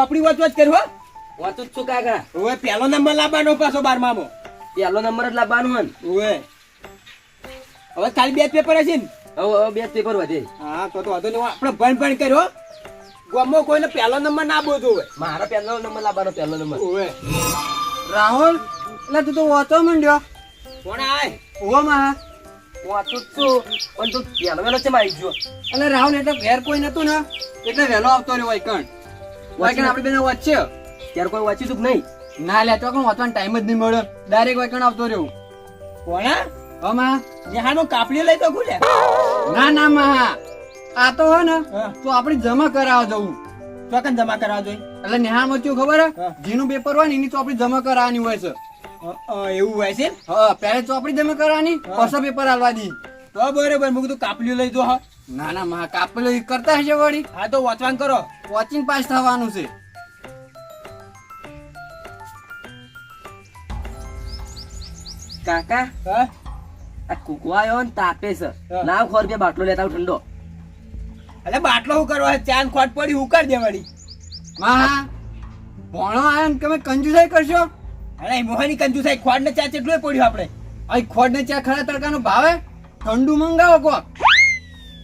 ચોપડી વાંચ વાંચ કર્યો વાંચું જ છું કાકા? ઓએ પેલો નંબર લાવવાનો પાછો બારમામાં. પહેલો નંબર જ લાવવાનો હન. ઓએ હવે ખાલી બે પેપર હશે ને? હવે બે પેપર વધે. હા તો તો વાંધો નહીં. આપણે ભણ ભણ કર્યો ગામમાં કોઈને પહેલો નંબર ના બોલતો હોય મારો પહેલો નંબર લાવવાનો પહેલો નંબર. ઓએ રાહુલ એટલે તું તો વાંચો મંડ્યો. કોણ આય ઓ માં વાંચું છું. પણ તું પહેલો વહેલો ચેમ મારી ગયો? એટલે રાહુલ એટલે ઘેર કોઈ નતું ને. એટલે વહેલો આવતો રહ્યો વૈકણ વૈકણ આપણે બેને વચ્ચે ત્યારે કોઈ વાંચ્યું તું નહીં. ના લે તો કોણ વાંચવાનો ટાઈમ જ નહીં મળ્યો ડાયરેક્ટ વૈકણ આવતો રહ્યો. કોણ અમા જહાનો કાપલી લઈ તો ખુલે ના ના મા. આ તો હોય ને તો આપણે જમા કરાવવા જવું. ચોકન જમા કરાવવા જોઈએ? એટલે નેહા મચ્યું ખબર? હે. જેનું પેપર હોય ને એની ચોપડી જમા કરાવવાની હોય છે. એવું હોય છે હા પહેલા ચોપડી જમા કરવાની હા. પછી પેપર આલવા દી. તો બરોબર. મેં તો કાપલી લઈ જો હા. ના ના માં કાપેલો ઈ કરતા હશે વળી? હા તો વાંચવાન કરો. વોચિંગ પાસ થવાનું છે. કાકા હા? આ કુકવાયો ને તાપે છે. લાવ ખોર રૂપિયા બાટલો લેતા આવું ઠંડો. એટલે બાટલો શું કરવા? ચાન ખોટ પડી ઉકાર દે વળી. માં ભણો આયા ને તમે કંજુસાઈ કરશો? અરે મોહની કંજુસાઈ ખોટ ને ચા ચેટલું પડ્યું આપણે? અહીં ખોડ ને ચા ખરા તડકાનો ભાવે? ઠંડુ મંગાવો કો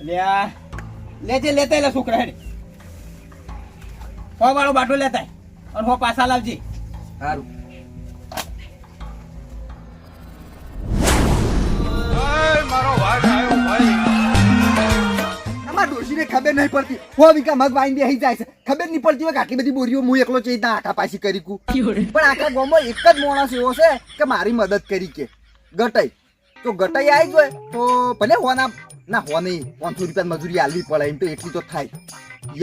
લેજે લેતા એલા છોકરા હેડ. હો વાળો બાટલો લેતા અને હો પાછા લાવજે. સારું અમાર ડોશીને ખબર નહીં પડતી. હો વીઘા મગ વાઈને બેહી જાય છે. ખબર નહીં પડતી હોય કે આટલી બધી બોરીઓ હું એકલો ચઈ આખા પાછી કરી કુ. પણ આખા ગામમાં એક જ માણસ એવો છે કે મારી મદદ કરી કે. ગટાઈ. તો ગટાઈ આવી ગયો તો ભલે હોના ના હો નહીં. પાંચસો રૂપિયા મજૂરી આલવી પડે, એમ તો એટલી તો થાય.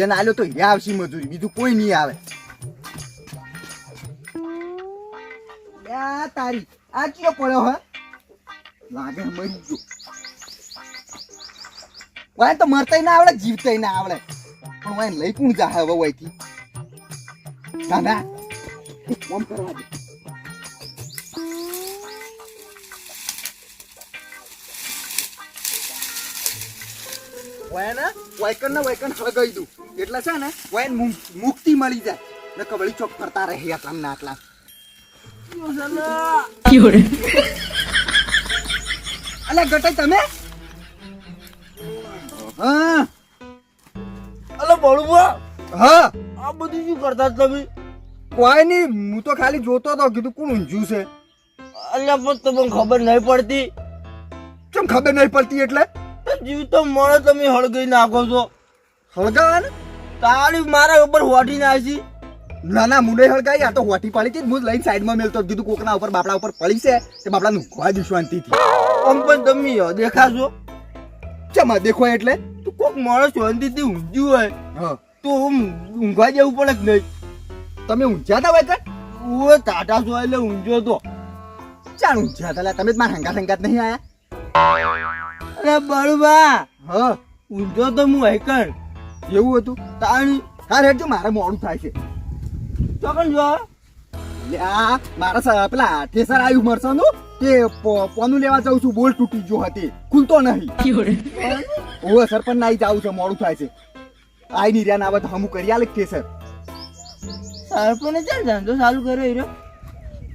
એને આલ્યો તો યા આવશે મજૂરી, બીજું કોઈ નહીં આવે. તારી, આ કયો પડ્યો હે? લાગે મરી ગયો. વાય તો મરતાય ના આવડે, જીવતા ના આવડે. પણ વાય લઈ કોણ જા હવે વાયથી? દાદા ફોન કરવા દે. વાય ને વાયકણ ને વાયકણ હળગાઈ દઉં. એટલે છે ને વાય મુક્તિ મળી જાય. ને કબડી ચોક ફરતા રહે આટલા ને આટલા. અલે ગટાઈ તમે? હા. અલે બળુબા હા. આ બધું શું કરતા તમે? કોઈ નહીં હું તો ખાલી જોતો હતો કીધું કોણ ઊંઝ્યું છે? અલ્યા પણ તમને ખબર નહીં પડતી. કેમ ખબર નહીં પડતી એટલે? જીવતો મળે તમે હળગી નાખો છો. હળગાવાને? તારી મારા ઉપર હોટી નાખી. ના ના મુંડે હળગાઈ. આ તો હોટી પાડી હતી હું લઈને સાઈડમાં મેલતો. કીધું કોકના ઉપર બાપડા ઉપર પડી છે તે બાપડા નુખવા દઈશું શાંતિથી. આમ પણ તમે દેખાશો. ચમા દેખો એટલે? તું કોક માણસ શાંતિથી ઊંઘ્યું હોય. હા. તો ઊંઘવા જવું પડે જ નહીં? તમે ઊંઝા હતા વાયકર હું ટાટા છો એટલે ઊંઘ્યો તો. ચાલ હતા તમે જ મારા હંગાત હંગાત નહીં આયા? અરે બળવા! હા ઊંધો તો હું હૈકર એવું હતું? તાળી તારે હેઠ મારે મોડું થાય છે. ચોકન જો. લ્યા આ મારા પેલા ઠેસર આવ્યું નું તે પોનું લેવા જાઉં છું બોલ તૂટી ગયો હતી ખુલતો નહીં. ઓવે સરપંચ ના જાઉં છે મોડું થાય છે. આઈ ની રહ્યા ના આવે તો હમું કરી આલે ઠેસર. સરપંચ ચાલ ધંધો ચાલુ કર્યો હીરો?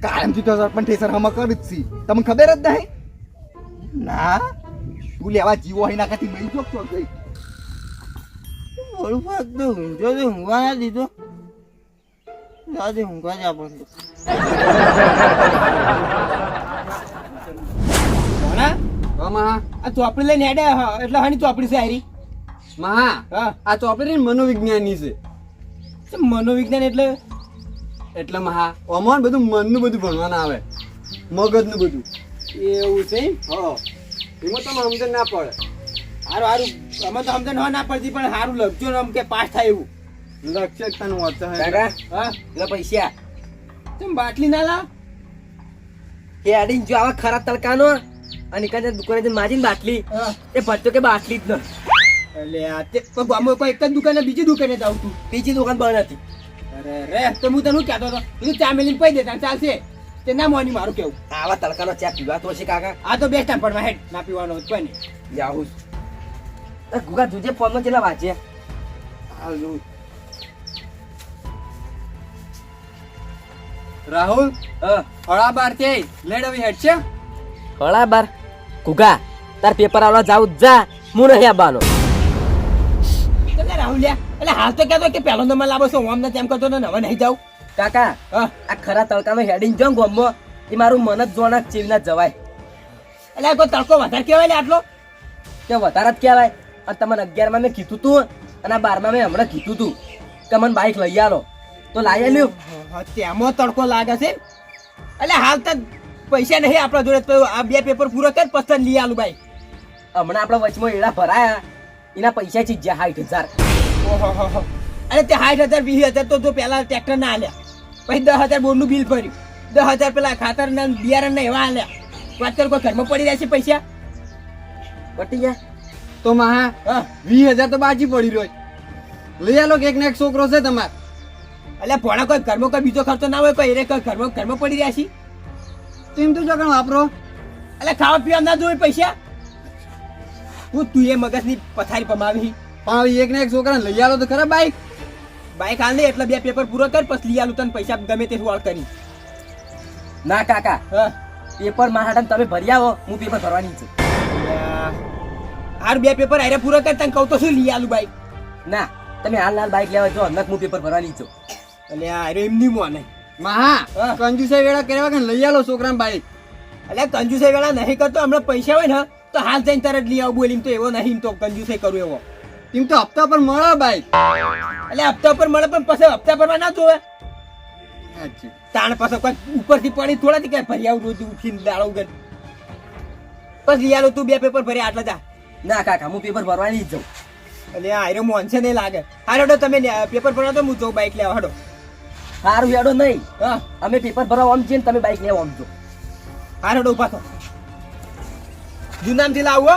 કાયમથી તો સરપંચ ઠેસર હમ કરી જ છી. તમને ખબર જ નહીં? ના. તું લેવા જીવો હોય નાખાથી મરી જો છો ગઈ બળુબા તો ઊંઘ્યો તો ઊંઘવા ના દીધો દાદી ઊંઘવા જ આપણને આ ચોપડી લઈને હેડે એટલે હાની ચોપડી છે હારી મહા આ ચોપડી મનોવિજ્ઞાની છે મનોવિજ્ઞાન એટલે એટલે મહા ઓમાં બધું મનનું બધું ભણવાના આવે મગજનું બધું એવું છે? હા એમાં તમે સમજણ ના પડે. હારું સારું અમે તો સમજણ ના પડતી પણ સારું લખજો ને કે પાસ થાય એવું. લક્ષ્ય તને વાંચે હા? એટલે પૈસા. તમે બાટલી ના લાવ. એ આડીને જો આવા ખરા તડકાનો અને કાંઈ દુકાને જઈને માજીને બાટલી. એ ભરતો કે બાટલી જ ન. એટલે આ તે ગામમાં કોઈ એક જ દુકાને બીજી દુકાને જાઉં તું બીજી દુકાન બંધ હતી અરે રે તો હું તને કહેતો હતો? તું ચા મેલીને પૈ દેતા ચાલશે. તે ના મોની મારું કેવું? આવા તડકાનો ચા પીવા તો છે કાકા. આ તો બેસ્ટ પણ હેડ ના પીવાનો હતો ને જાહું ગુગા તુજે ફોનમાં ચેલા વાંચે હાલું. રાહુલ હા. હળા બાર તે લેડ હવે હેડ છે. હળા બાર ગુગા તાર પેપર આવવા જાવ જા હું નહીં આવવાનો. રાહુલ લ્યા એટલે હાલ તો કહેતો કે પહેલો નંબર લાવો છો ઓમ ને તેમ કરતો ને હવે નહીં જાઉં. કાકા આ ખરા તડકામાં હેડિંગ જો ગોમો એ મારું મન જ જોણા ચીવના જવાય. એટલે કોઈ તડકો વધારે કહેવાય ને આટલો? કે વધારે જ કહેવાય. અને તમને અગિયારમાં મેં કીધું તું અને આ બારમાં મેં હમણાં કીધું તું. કે મને બાઇક લઈ આલો. તો લાવી આલ્યું. તેમાં તડકો લાગે છે. એટલે હાલ તો પૈસા નહીં આપણા જોડે તો આ બે પેપર પૂરો કર પસંદ લઈ આલું ભાઈ હમણાં આપણા વચમાં એડા ભરાયા. એના પૈસા ચીજ સાઠ હજાર. અરે તે સાઠ હજાર વીસ હજાર તો જો પહેલાં ટ્રેક્ટર ના આલ્યા. પછી દસ હજાર બોર્ડનું બિલ ભર્યું. દસ હજાર પેલા ખાતર ને બિયારણ ને એવા હાલ્યા વાત કર કોઈ ઘરમાં પડી રહેશે પૈસા? પટી ગયા? તો મહા વીસ હજાર તો બાજી પડી રહ્યો લઈ આલો કે એક ને એક છોકરો છે તમારે. એટલે ભણા કોઈ ઘરમાં કોઈ બીજો ખર્ચો ના હોય કોઈ એને કોઈ ઘરમાં ઘરમાં પડી રહ્યા છે? તેમ તો જગણ વાપરો. એટલે ખાવા પીવા ના જોઈ પૈસા? હું તું એ મગજની પથારી પમાવી. પાવી એક ને એક છોકરાને લઈ આવો તો ખરા બાઈક બાઈક હાલ નહીં એટલે બે પેપર પૂરો કર પછી લઈ આલું તને પૈસા ગમે તે વાળ કરી. ના કાકા. હા. પેપર મારા તમે ભરી આવો હું પેપર ભરવાની છું. હાર બે પેપર આરે પૂરો કર તને કહું તો શું લઈ આલું બાઈક ના તમે હાલ હાલ બાઇક લેવા જો હમણાં હું પેપર ભરવાની છું. એટલે આરે એમની મોને મહા કંજુસે વેળા કર્યા કે લઈ આલો છોકરા બાઈક એટલે કંજુસે વેળા નહીં કરતો હમણાં પૈસા હોય ને તો હાલ જઈને તરત લઈ આવું બોલીને તો એવો નહીં તો કંજુસે કરું એવો. તેમ તો હપ્તા પર મળો બાઈક એટલે હપ્તા પર મળે પણ પછી હપ્તા પર ના જોવે. તાણ પાછો કોઈ ઉપરથી પડી થોડા કે ભરી આવું રોજ ઉઠીને દાડો ઉગર બસ લઈ તું બે પેપર ભરી આટલા જા. ના કાકા હું પેપર ભરવાની જ જાઉં. એટલે આયરો મોન છે નહીં લાગે. હડો તમે પેપર ભરવા તો હું જાઉં બાઈક લેવા હડો સારું હેડો નહીં. હા. અમે પેપર ભરવા આમ છીએ ને તમે બાઇક લેવા આમ જો હડો ઊભા થો. જુનામથી લાવો. હો.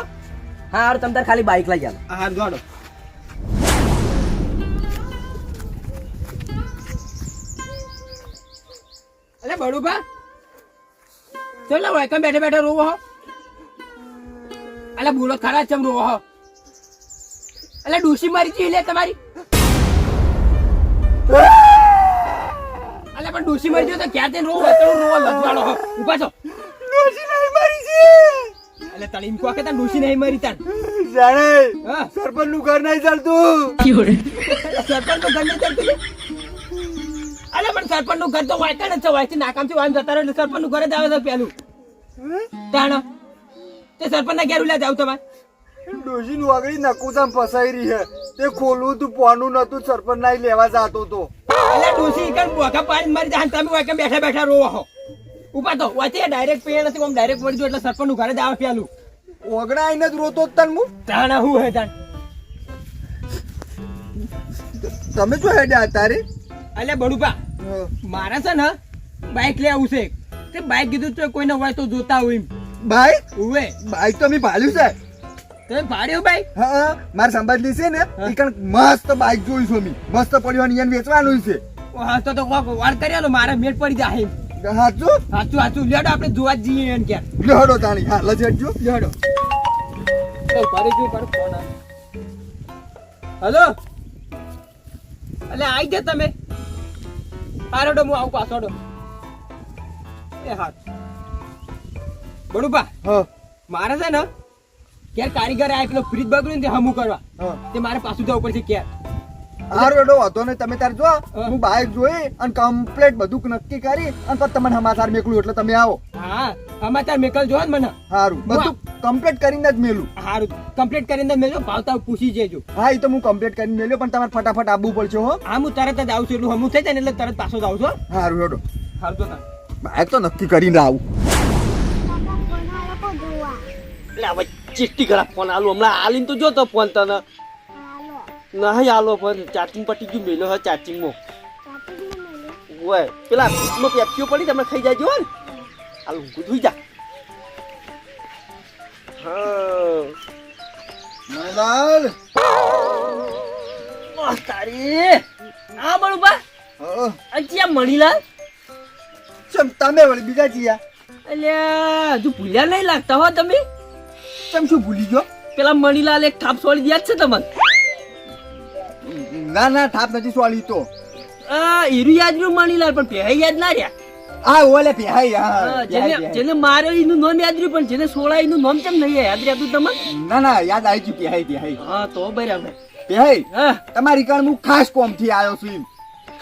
હારું તમે તાર ખાલી બાઇક લઈ આ હાર જોડો અલે બડુભા ચલો ભાઈ કમ બેઠે બેઠે રોવો હો. અલે બોલો ખરા ચમ રોવો હો. અલે ડૂસી મારી ચી લે તમારી. અલે પણ ડૂસી મરી જો તો ક્યાં તે રોવો? તો રોવો લજવાળો હો. ઊભા છો. ડૂસી નહીં મરી છે અલે તળીમ કો કે તને ડૂસી નહીં મરી તન જાણે હા. સરપંચનું ઘર નહીં ચાલતું. સરપંચનું ઘર નહીં ચાલતું. લે? પણ સરપંચનું ઘર તો વાયકણ જ છે. નાકામથી વાંચ જતા રહે સરપંચનું ઘર જ આવે છે પેલું. તાણ. તે સરપંચ ના ઘેર ઉલા જાવ તમારે. ડોશી નું આગળ નકુતા ફસાઈ રહી હે તે ખોલવું તું પોનું નતું સરપંચ ના લેવા જતો તો. અલે ડોસી કણ બોખા પાડી મારી જાન તમે વાયકણ બેઠા બેઠા રોવો હો. ઊભા તો વાયથી ડાયરેક્ટ પેણ નથી આમ ડાયરેક્ટ વળજો એટલે સરપંચનું ઘરે જ આવે પેલું. ઓગણા આઈને જ રોતો તન હું. તાણા હું હે તાણ. તમે શું હેડ્યા તારે અલે બડુપા મારે છે ને બાઇક લઈ આવું છે તે બાઇક કીધું તો કોઈને હોય તો જોતા હોય બાઇક ઉવે. બાઈક તો મેં ભાલ્યું છે. તમે ભાડ્યો બાઇક હા મારે સંભાળી છે ને એકણ મસ્ત બાઈક જોઈ છું મેં. મસ્ત પડ્યો અને એને વેચવાનું છે. હા તો તો કોક વાર કર્યા મારે મેળ પડી જાય હાચું? સાચું સાચું લેડો આપણે જોવા જઈએ એને ક્યાં લેડો તાણી. હા લજેડજો લેડો. એ ફરી ગયું પર ફોન હલો? એટલે આઈ ગયા તમે? હા રેડો હું આવું પાછો રેડો. એ હા બડુપા હા. મારે છે ને ક્યારે કારીગર આ પેલો ફ્રીજ બગડ્યું ને તે હમું કરવા. તે મારે પાછું જવું પડશે ક્યાં હારું એડો વાંધો નહીં તમે તાર જો હું. બાઈક જોઈ અને કમ્પ્લેટ બધું નક્કી કરી અને પછી તમને સમાચાર મેકલું એટલે તમે આવો. હા સમાચાર મેકલ જો ને મને. સારું બધું કમ્પ્લીટ કરીને જ મેલું. સારું કમ્પ્લીટ કરીને મેળજો ભાવતા પૂછી જજો. હા એ તો હું કમ્પ્લીટ કરીને મેલ્યો પણ તમારે ફટાફટ આવવું પડશે હો. હા હું તરત જ આવું છું એટલું હમું થઈ જાય ને એટલે તરત પાછો જ આવું છું હારું હેડો. હાલ તો ના. બાઈક તો નક્કી કરીને આવું. એટલે હવે ચીટી કરા ફોન આલો. હમણાં આલીને તો જો તો ફોન તને. નહીં આલો ફોન ચાર્જિંગ પટી ગયું મેલો હે ચાર્જિંગમાં ઓય પેલા ભૂતમાં પેપ્સીઓ પડી તમને ખાઈ જાય જો ને. હાલ ઊંઘું ધોઈ જા હા મલાલ ઓહ, તારી હા. બળુબા હા અહીંયા મણીલાલ ચમ તમે વળી બીજા જીયા. અલ્યા હજુ ભૂલ્યા નહીં લાગતા હો તમે? ચમ શું ભૂલી ગયો? પેલા મણીલાલ એક થાપ છોડી યાદ છે તમને. ના ના થાપ નથી સોળી તો. આ હીરું યાદ રહ્યું મણીલાલ પણ પહે યાદ ના રહ્યા? આ ઓલે પેહાઈ હા જેને જેને માર્યો એનું નામ યાદ રહ્યું પણ જેને સોળા એનું નામ કેમ નહીં યાદ રહેતું તમને ના ના યાદ આવી ગયું પેહાઈ હા તો બરાબર. તમારી કારણ હું ખાસ કોમથી આવ્યો છું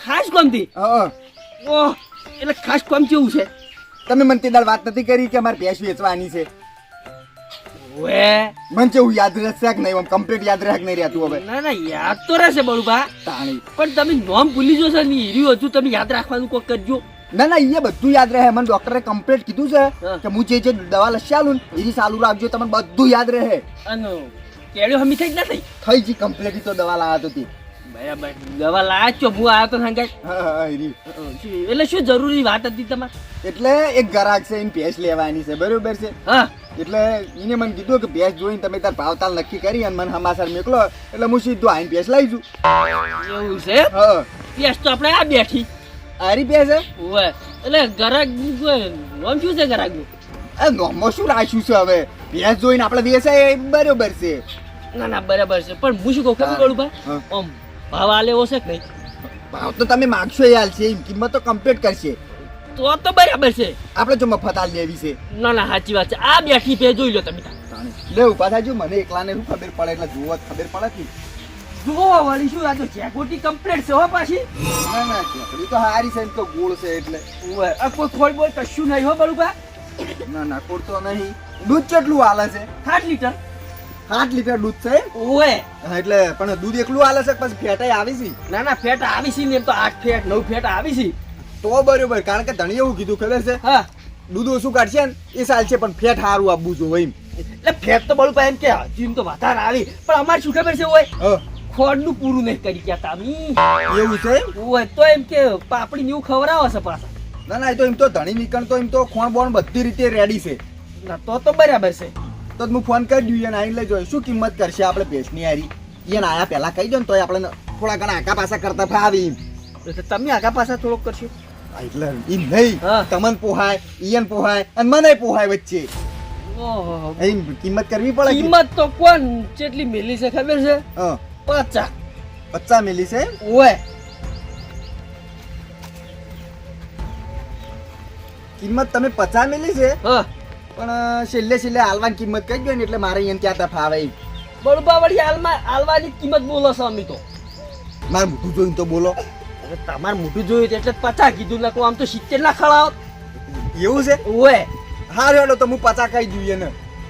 ખાસ કોમથી? થી ઓહ એટલે ખાસ કોમ કેવું છે? તમે મને તે વાત નથી કરી કે અમારે ભેંસ વેચવાની છે? વે મને કેવું યાદ રહેશે કે નહીં કમ્પ્લીટ યાદ રહે કે નહીં રહેતું હવે? ના ના યાદ તો રહેશે બળુભા. તાણી. પણ તમે નોમ ભૂલી જશો ને હીર્યું હજુ તમે યાદ રાખવાનું કોક કરજો. ના ના એ બધું યાદ રહે. મને ડોક્ટરે કમ્પ્લીટ કીધું છે કે હું જે જે દવા લસી આલું ને એની ચાલુ રાખજો તમને બધું યાદ રહે. કેળ્યો હમી થઈ જ ના થઈ થઈ જી કમ્પ્લીટ તો દવા લાવ્યા તો તે બરાબર. દવા લાયા છો હું આવ્યો તો સંગાઈ. એટલે શું જરૂરી વાત હતી તમારે? એટલે એક ગરાક છે એની ભેંસ લેવાની છે બરોબર છે? હા. એટલે એને મને કીધું કે ભેંસ જોઈને તમે તાર ભાવતાલ નક્કી કરી અને મને હમાસર મોકલો. એટલે હું સીધું આઈને ભેંસ લઈ જઉં એવું છે? હા. તો આપણે આ બેઠી. આરી પે છે? ઓવે એટલે ગરાગ નામ શું છે ગરાગ? એ નોમમાં શું રાખ્યું છે હવે? ભેંસ જોઈને આપણે એ બરોબર છે. ના ના બરાબર છે. પણ હું શું કહું ખબર કરું ભાઈ. આમ ભાવ આલે એવો છે કે નહીં? ભાવ તો તમે માગશો એ હાલ છે એમ કિંમત તો કમ્પ્લીટ કરશે. તો તો બરાબર છે. આપણે જો મફત હાલ લેવી છે. ના ના સાચી વાત છે. આ બેઠી પે જોઈ લો તમે. લે ઊભા થાજો મને એકલાને શું ખબર પડે? એટલે જોવા ખબર પડે વળી શું આ તો જેકોટી કમ્પ્લીટ છે હો પાછી. ના ના ચકડી તો હારી છે ને તો ગોળ છે એટલે. ઓવે આ કોઈ ખોલ બોલ કશું નહીં હો બળુભા. ના ના કોડ તો નહીં. દૂધ કેટલું હાલે છે? આઠ લીટર. આઠ લીટર દૂધ છે ઓવે એટલે પણ દૂધ એકલું હાલે છે પછી ફેટાઈ આવી છે? ના ના ફેટ આવી છે ને એમ તો આઠ ફેટ નવ ફેટ આવી છે. તો બરોબર કારણ કે ધણી એવું કીધું ખબર છે? હા. દૂધ ઓછું કાઢશે ને એ સાલ છે પણ ફેટ સારું આપવું જોઈએ એમ. એટલે ફેટ તો બળુભા એમ કે જીમ તો વધારે આવી. પણ અમારે શું ખબર છે ઓય? હા, ખોડનું પૂરું નહીં કરી ગયા તમે એવું છે? ઓય તો એમ કે પાપડી એવું ખવડાવે છે પાછા. ના ના એ તો એમ તો ધણી નીકળ તો એમ તો ખોણ બોણ બધી રીતે રેડી છે. ના તો તો બરાબર છે. તો હું ફોન કરી દઉં એને આવીને લઈ જોઈ શું કિંમત કરશે આપણે ભેંસની હારી? એને આયા પહેલા કહી દો ને તોય આપણે થોડા ઘણા આકા પાછા કરતા ફાવી તમે આગા પાછા થોડોક કરશો. એટલે એમ નહીં. તમને પોહાય ઈયન પોહાય અને મને પોહાય વચ્ચે. કિંમત કરવી પડે? કિંમત તો કોણ કેટલી મેલી છે ખબર છે? હા. પચાસ. પચ્ચા મિલી છે? ઓય. કિંમત તમે પચા મિલી છે? પણ છેલ્લે છેલ્લે હાલવાની કિંમત કહી ગયો ને એટલે મારે અહીંયા ત્યાં ત્યાં ફાવે. બળુબા વળી હાલમાં હાલવાની કિંમત બોલો છો અમે તો. મારે મોટું જોઈને તો બોલો. તમારે મોટું જોયું એટલે પચાસ કીધું નાખો આમ તો સિત્તેર ના ખળાવો એવું છે? ઓય. હા રેડો તો હું પચા કહી દઉં એને.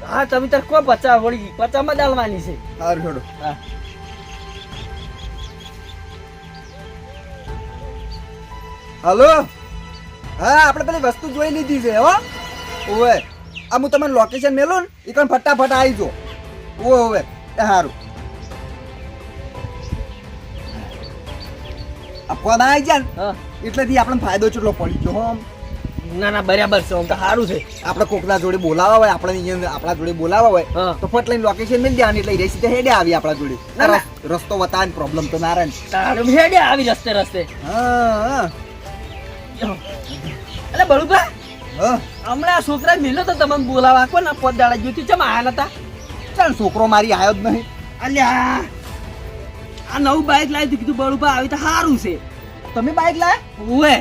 હા તમે તાર કોઈ પચાસ વળી? પચાસમાં જ હાલવાની છે. હાર રેડો હા. હલો? હા આપણે પેલી વસ્તુ જોઈ લીધી છે હો. ઓવે આ હું તમને લોકેશન મેલું ને એ કણ ફટાફટ આવી જો. ઓવે ઓવે એ સારું આપવાના આવી જાય ને એટલેથી આપણને ફાયદો ચેટલો પડી ગયો હો ના ના બરાબર છે તો સારું છે. આપણે કોકના જોડે બોલાવા હોય આપણે અહીંયા આપણા જોડે બોલાવા હોય. તો ફટ લઈને લોકેશન મેળ દેવાની એટલે રેસી તો હેડે આવી આપણા જોડે. રસ્તો બતાવે પ્રોબ્લેમ તો ના રહે હેડે આવી રસ્તે રસ્તે. હા હા. એટલે બળુભા હમણાં છોકરા મિલ્યો તો તમને બોલાવા કોણ ને પોત દાડા જ્યોતિ ચમ આયા નતા? ચાલ છોકરો મારી આવ્યો જ નહીં. અલ્યા આ નવું બાઈક લાવી કીધું બળુભા આવી તો સારું છે. તમે બાઈક લાયા? ઓએ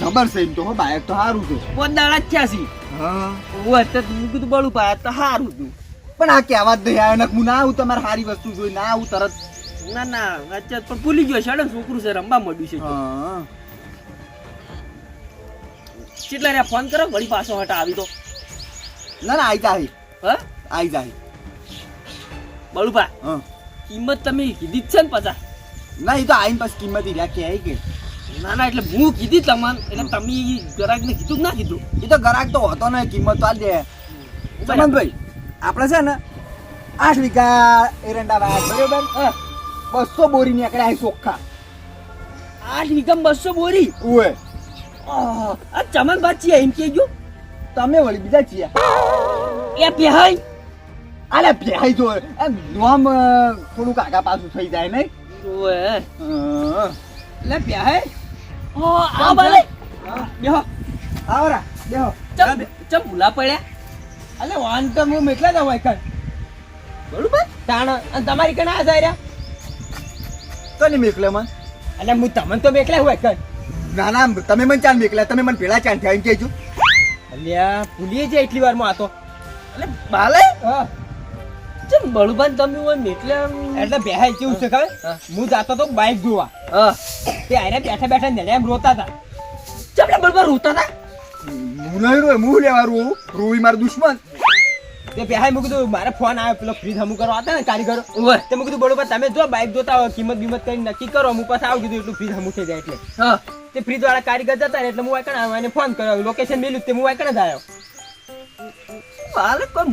જબર છે એમ તો હો બાઈક તો સારું છે. પોત દાડા જ થયા હા. ઓએ તો કીધું બળુભા તો સારું હતું પણ આ કહેવા જ નહીં આવ્યો હું ના આવું તમારે સારી વસ્તુ જોઈ ના આવું તરત. ના ના અચ્છા પણ ભૂલી ગયો છે છોકરું છે રમવા મળ્યું છે હા. કેટલા રે ફોન કરો વળી પાછો હટા આવી તો. ના ના આઈ જાય હા? આઈ જાય બળુબા હા. કિંમત તમે કીધી જ છે ને પાછા. ના એ તો આઈને પછી કિંમત ઈ રહ્યા કે આઈ કે. ના ના એટલે હું કીધી તમને એટલે તમે ગ્રાહકને કીધું જ ના કીધું? એ તો ગરાક તો હતો ને કિંમત તો આ દે. સમનભાઈ આપણે છે ને આઠ વીઘા એરંડા વાયા બરોબર? બસો બોરી નીકળ્યા ચોખ્ખા. આઠ વીઘા બસો બોરી? આહ, આ ચમન બાચી એમ કેજો તમે વળી બીજા છીએ એ પેહાઈ અરે ભેહાઈ જો એમ નોમ થોડું આગા પાછું થઈ જાય નહીં? ઓએ. લે પેહાઈ ઓ આ બલે. બેહો. આવરા બેહો. ચમ ચમ ભૂલા પડ્યા? અલે વાન તો હું મેટલા દઉં કર બરોબર? તાણ અને તમારી કણા જાય રહ્યા તો નહીં મેકલે મન અલે હું તમને તો મેકલે હોય કણ ના ના તમે મને ચાલ મેકલા તમે મને પેલા ચાલ થયા એમ કહેજો. અલ્યા ભૂલી જાય એટલી વારમાં આ તો. એટલે બાલે? હા. ચમ બળુભાઈ તમે હોય એટલે એટલે બેહાય કેવું છે ખબર? હું. જાતો તો બાઈક જોવા. હા. તે આરે બેઠા બેઠા ને એમ રોતા હતા ચમ બળુભાઈ રોતા હતા હું નહીં રોય હું લેવા રોવું? રોવી મારો દુશ્મન. તે બેહાય મૂકી કીધું મારે ફોન આવ્યો પેલો ફ્રીજ હમું કરવા હતા ને કારીગરો. તે મેં કીધું બરોબર તમે જો બાઈક જોતા હોય કિંમત બિંમત કરીને નક્કી કરો. હું પાછા આવું કીધું એટલું ફ્રીજ હમું થઈ જાય એટલે. હા. તે ફ્રીજ વાળા કારીગર જતા એટલે હું વાયકણ આવ્યો એને ફોન કર્યો. લોકેશન મેલ્યું તે હું વાયકણ જ આવ્યો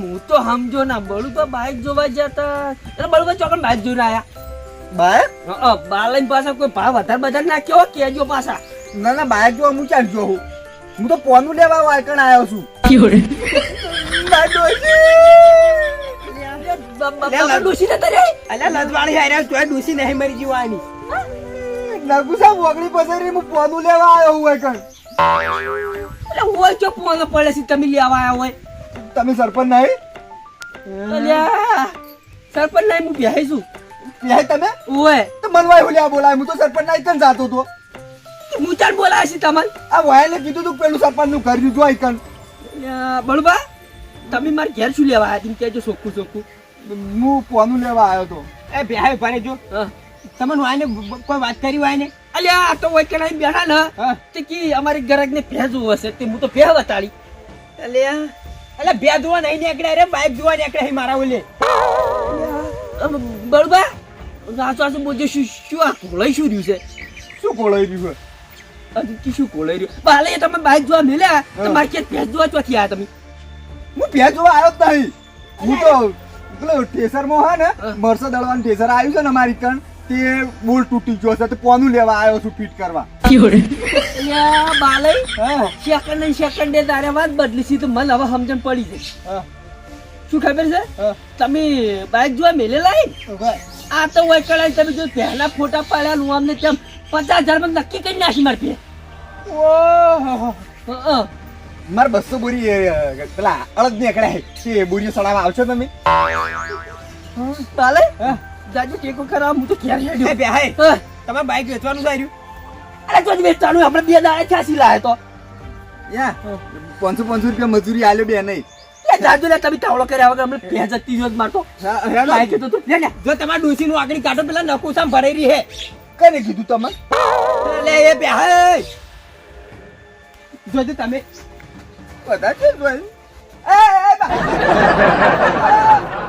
હું તો સમજો ના બળુભાઈ બાઈક જોવા જતા. એટલે બળુભાઈ ચોકડ બાઈક જોઈને આવ્યા બાઈક બાલન પાછા કોઈ ભાવ વધારે બધા નાખ્યો કેજો પાછા? ના ના બાઈક જોવા હું ક્યાં જો હું હું તો પોનું લેવા વાયકણ આવ્યો છું. ડોસી ને તરે અલ્યા તોય ડૂસી નહીં મરી જીવાની નગુસા વગડી પસરી હું પોનું લેવા આવ્યો હું વાયકણ એટલે હોય ચો પોનો પડે છે તમે લેવા આવ્યા હોય. તમે સરપંચ નહીં? સરપંચ નહીં હું બેહી છું. ત્યાં તમે? ઓય તો મનવાય હુલ્યા બોલાય હું તો સરપંચ નહીં એકન જાતો તો. હું ચાલ બોલાય છે તમને. આ વાયલે કીધું તું પેલું સરપંચનું કર્યું જો એકન અલ્યા, બળુબા તમે મારે ઘેર શું લેવા આવ્યા તમે કહેજો ચોખ્ખું ચોખ્ખું. હું પોનું લેવા આવ્યો તો. એ બેહાય ભાઈ જો હા. તમને વાયને કોઈ વાત કરી વાયને? અલ્યા આ તો હોય કે નહીં બેઠા ને તે કી અમારી ગરજ ને ભેજવું હશે. તે હું તો ભેહ વતાડી. અલ્યા. એટલે બે જોવા નહીં નીકળે રે બાઈક જોવા નીકળે મારા ઓલે. બળબા બળુબા સાચું સાચું બોલજો શું શું આ કોળાઈ શું રહ્યું છે? શું કોળાઈ રહ્યું છે? આ કી શું કોળાઈ રહ્યું? બાલે તમે બાઈક જોવા મેલ્યા તો હા. મારે ક્યાં ભેજ જોવા ચોથી આવ્યા તમે? હું ભેજ જોવા આવ્યો જ નહીં. હું તો પેલો ટેસરમાં હા ને. મરસા દળવાનું ટેસર આવ્યું છે ને અમારી કણ તે બોલ તૂટી ગયો છે. તો કોનું લેવા આવ્યો છું ફિટ કરવા. બાલય બાલે હા. સેકન્ડ ને સેકન્ડે તારે વાત બદલી છે તો મને હવે સમજણ પડી છે હા. શું ખબર છે? તમે બાઈક જોવા મેલેલા લાવી આ તો હોય કળાઈ તમે જો પહેલા ફોટા પાડ્યા હું અમને તેમ પચાસ હજારમાં નક્કી કરી નાખી મારી ઓહો. મારે બસો બોરી પેલા અડદ નીકળ્યા છે બોરીઓ સડાવવા આવશો તમે? બાલય હા. જાજુ ટેકો કરાવ હું તો હેડ્યો. હા. તમારે બાઈક વેચવાનું છે? અરે વેચાણું આપણે બે દાડે છ્યાસી લાવે તો. યા પાંચસો પાંચસો રૂપિયા મજૂરી આલ્યો બે નહીં. લે જાજુ લે તમે તાવડો કર્યા વગર અમને મારતો. બાઈક તો લે લે. જો તમારા ડોસી નું આગળ કાઢો પેલા નકુસામ ભરાઈ રહી હે કને કીધું તમે એટલે એ બેહાય જોજો તમે. બધા છે ભાઈ એ, એ, બા.